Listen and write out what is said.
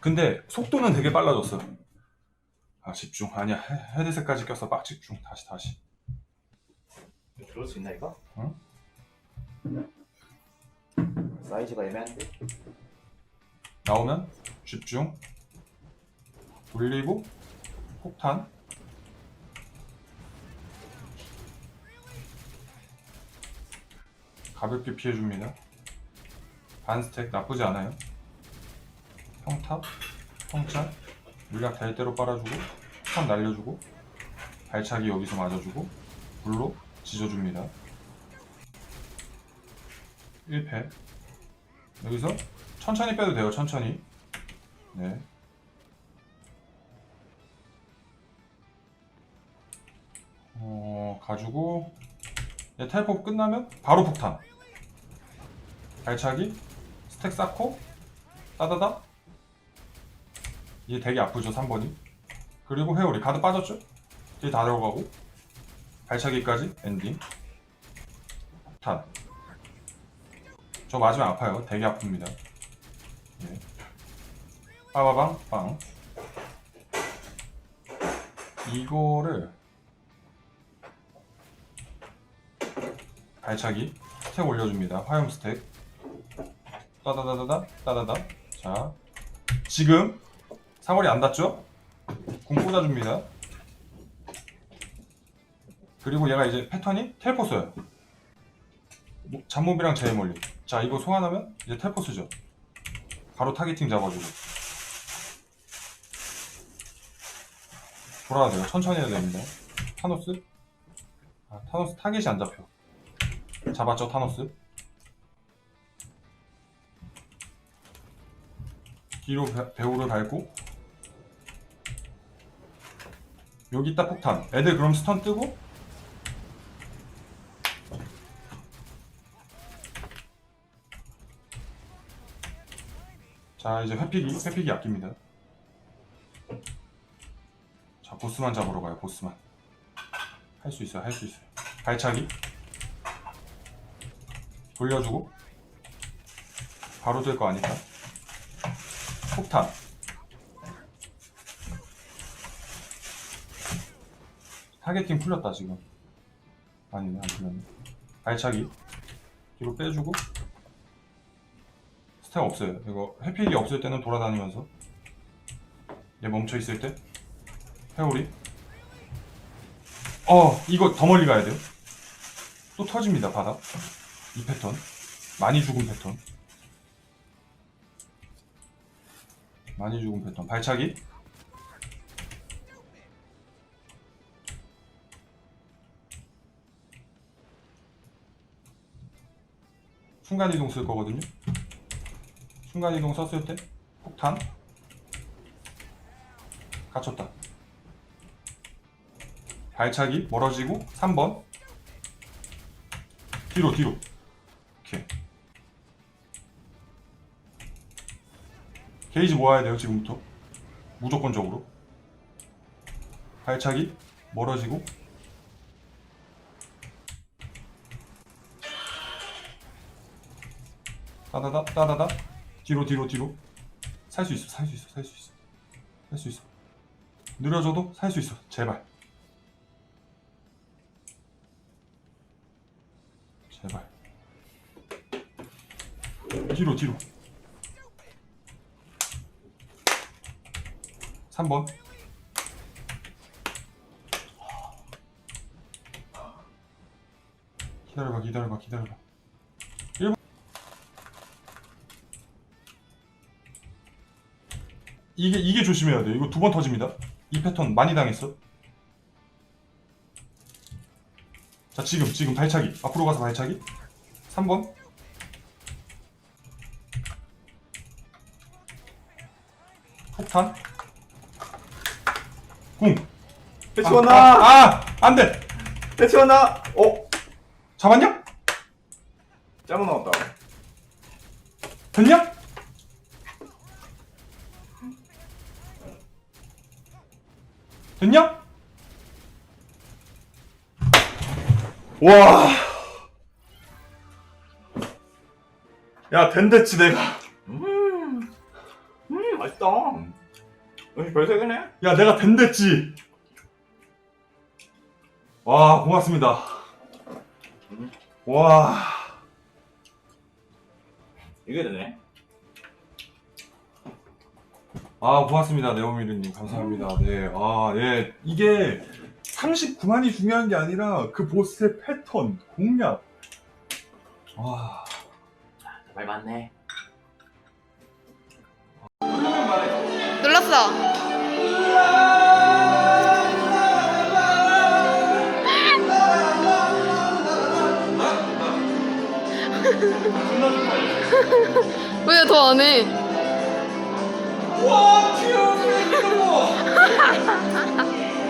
근데 속도는 되게 빨라졌어. 아 집중. 아니야 헤- 헤드셋까지 꼈어. 빡 집중. 다시 다시. 들을 수 있나 이거? 응? 사이즈가 애매한데? 나오면 집중. 돌리고 폭탄. 가볍게 피해줍니다. 반 스택 나쁘지 않아요. 평탑, 평찰, 물약 될 대로 빨아주고, 폭탄 날려주고, 발차기 여기서 맞아주고, 불로 지져줍니다. 1패. 여기서 천천히 빼도 돼요, 천천히. 네. 어, 가지고, 네, 텔포 끝나면 바로 폭탄. 발차기, 스택 쌓고, 따다다. 이게 되게 아프죠, 3번이. 그리고 회오리, 가드 빠졌죠? 뒤에 다 들어가고, 발차기까지 엔딩. 폭탄. 저 맞으면 아파요. 되게 아픕니다. 네. 빠바방, 빵. 이거를 발차기 스택 올려줍니다. 화염 스택. 따다다다다 따다다. 자, 지금 사거리 안 닿죠? 궁 꽂아줍니다. 그리고 얘가 이제 패턴이 텔포 써요. 뭐, 잡몹이랑 제일 멀리. 자, 이거 소환하면 이제 텔포 쓰죠. 바로 타겟팅 잡아주고. 돌아야 돼요. 천천히 해야 됩니다. 타노스. 아, 타노스 타겟이 안 잡혀. 잡았죠, 타노스? 뒤로 배, 배우를 밟고 여기 있다 폭탄. 애들 그럼 스턴 뜨고? 자 이제 회피기 회피기 아낍니다. 자 보스만 잡으러 가요 보스만. 할 수 있어요 할 수 있어요. 발차기. 돌려주고. 바로 될 거 아니까? 폭탄 타겟팅 풀렸다 지금. 아니네 안 풀렸네. 발차기. 뒤로 빼주고. 스택 없어요. 이거 회피기 없을 때는 돌아다니면서. 얘 멈춰있을 때. 회오리. 어 이거 더 멀리 가야 돼요. 또 터집니다 바닥. 이 패턴. 많이 죽은 패턴. 많이 죽은 패턴. 발차기 순간이동 쓸 거거든요. 순간이동 썼을 때 폭탄 갇혔다. 발차기 멀어지고 3번. 뒤로 뒤로. 오케이 게이지 모아야 돼요 지금부터. 무조건적으로. 발차기 멀어지고 따다다 따다다. 뒤로 뒤로 뒤로. 살 수 있어 살 수 있어 살 수 있어. 살 수 있어. 느려져도 살 수 있어. 제발. 제발. 뒤로 뒤로. 3번. 기다려봐 기다려봐 기다려봐 이게 이게 조심해야 돼 이거 두 번 터집니다 이 패턴 많이 당했어 자 지금 지금 발차기 앞으로 가서 발차기 3번 폭탄 궁 배치원아! 아, 아, 안 돼. 배치원아! 어? 잡았냐? 잘못 나왔다. 됐냐? 됐냐? 와! 야, 된댔지, 내가. 음, 음, 맛있다. 역시 별세계네. 야 내가 된댔지 와 고맙습니다 와 이게 되네. 아 고맙습니다 네오미르님. 감사합니다. 네아예. 이게 39만이 중요한 게 아니라 그 보스의 패턴 공략. 와. 말 많네. 눌렀어. 왜 더 안 해? 와, 튀어,